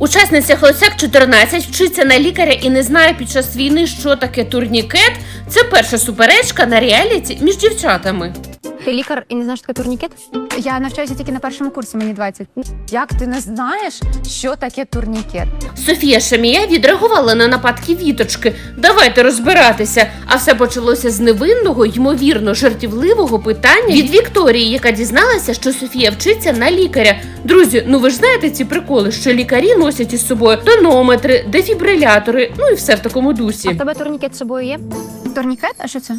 Учасниця Хлосяк 14 вчиться на лікаря і не знає під час війни, що таке турнікет. Це перша суперечка на реаліті між дівчатами. Ти лікар і не знаєш, що таке турнікет? Я навчаюся тільки на першому курсі, мені 20. Як ти не знаєш, що таке турнікет? Софія Шамія відреагувала на нападки віточки. Давайте розбиратися. А все почалося з невинного, ймовірно, жартівливого питання від Вікторії, яка дізналася, що Софія вчиться на лікаря. Друзі, ну ви ж знаєте ці приколи, що лікарі носять із собою тонометри, дефібрилятори, ну і все в такому А дусі. в тебе турнікет з собою є? Турнікет? А що це?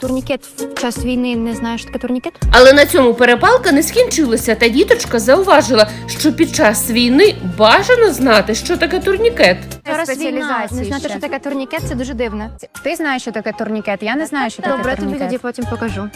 Турнікет в час війни не знаєш, таке турнікет? Але на цьому перепалка не скінчилася, та діточка зауважила, що під час війни бажано знати, що таке турнікет. Зараз війна, не знати, ще. що таке турнікет, це дуже дивно. Ти знаєш, що таке турнікет? Я не знаю, що таке Добре, тобі турнікет. тоді потім покажу.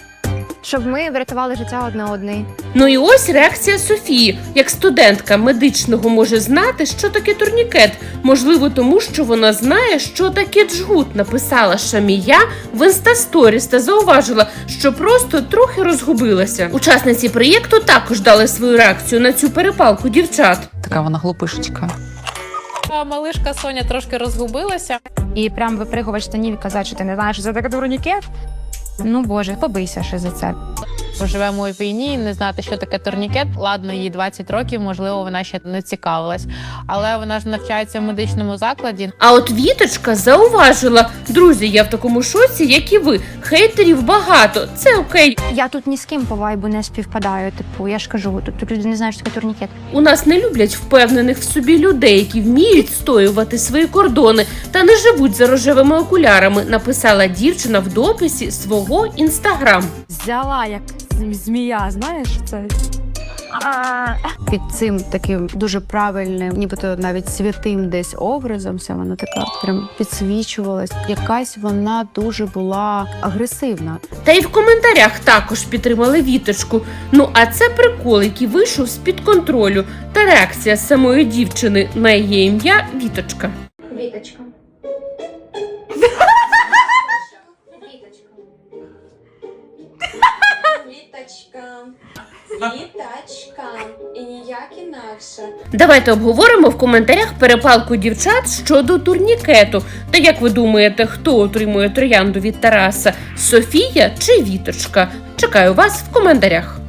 Щоб ми врятували життя одне одної. Ну і ось реакція Софії. Як студентка медичного може знати, що таке турнікет. Можливо, тому що вона знає, що таке джгут, написала Шамія в інстасторіс та зауважила, що просто трохи розгубилася. Учасниці проєкту також дали свою реакцію на цю перепалку дівчат. Така вона глупишечка. А Малишка Соня трошки розгубилася. і прям випригувати штанів і казати, що ти не знаєш, що це таке турнікет. Ну боже, побийся ще за це. Бо живемо у війні, не знати, що таке турнікет. Ладно, їй 20 років, можливо, вона ще не цікавилась. Але вона ж навчається в медичному закладі. А от Віточка зауважила: друзі, я в такому шоці, як і ви. Хейтерів багато. Це окей. Я тут ні з ким по вайбу не співпадаю. Типу, я ж кажу, тут, тут люди не знають, що таке турнікет. У нас не люблять впевнених в собі людей, які вміють стоювати свої кордони та не живуть за рожевими окулярами. Написала дівчина в дописі свого інстаграм. Взяла як змія, знаєш це? під цим таким дуже правильним, нібито навіть святим десь образом, вся вона така прям підсвічувалась. Якась вона дуже була агресивна. Та й в коментарях також підтримали віточку. Ну а це прикол, який вийшов з під контролю. Та реакція самої дівчини на її ім'я Віточка. Віточка. Віточка, віточка, і ніяк інакше. Давайте обговоримо в коментарях перепалку дівчат щодо турнікету. Та як ви думаєте, хто отримує троянду від Тараса? Софія чи Віточка? Чекаю вас в коментарях.